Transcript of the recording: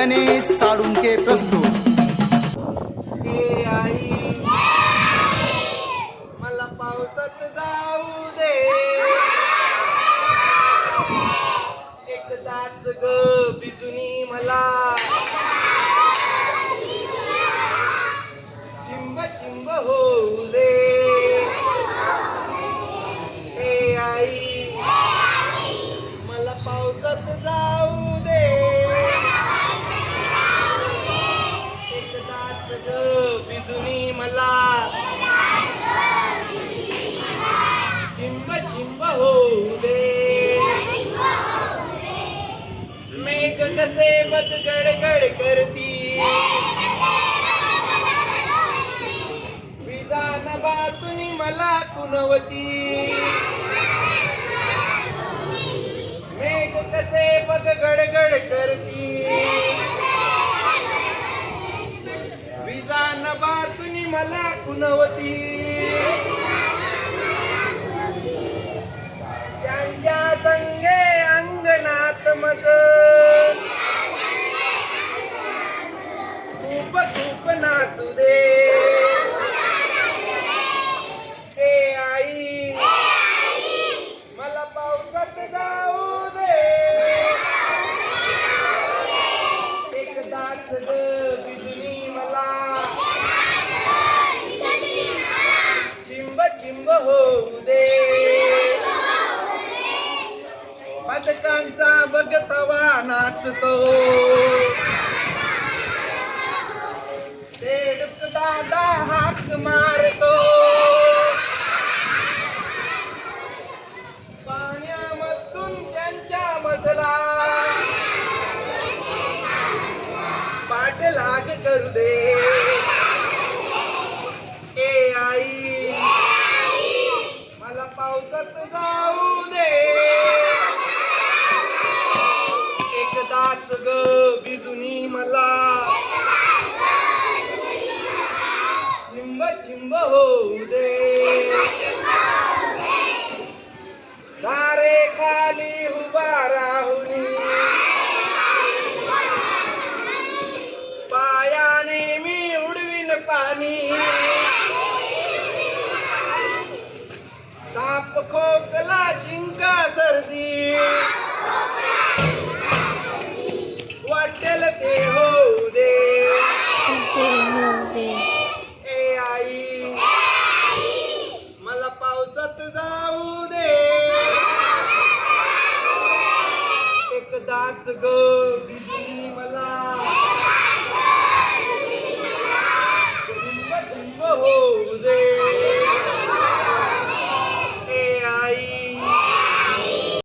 गणेश साळुंके प्रस्तुत. ए आई. मला पावसात जाऊ दे. एकदाच ग बिजुनी मला गडगड गडगड करती. विजा नभातुनी मला कुणवती मेघ कसे बघ गडगड करती. विजा नभातुनी मला कुणवती नाचू दे. ए आई. मला पावसात जाऊ दे. एकदाच ग बिजली मला. चिंब चिंब होऊ दे. पदकांचा बघतवा नाचतो. हाक मारतो पाण्यामधून त्यांच्या मजला. पाठ लाग करू दे. पाठिंब होऊ दे दारे खाली उभा राहुनी पायाने मी उडवीन पाणी। एकदाच ग बिजली मला. चिंब होऊ दे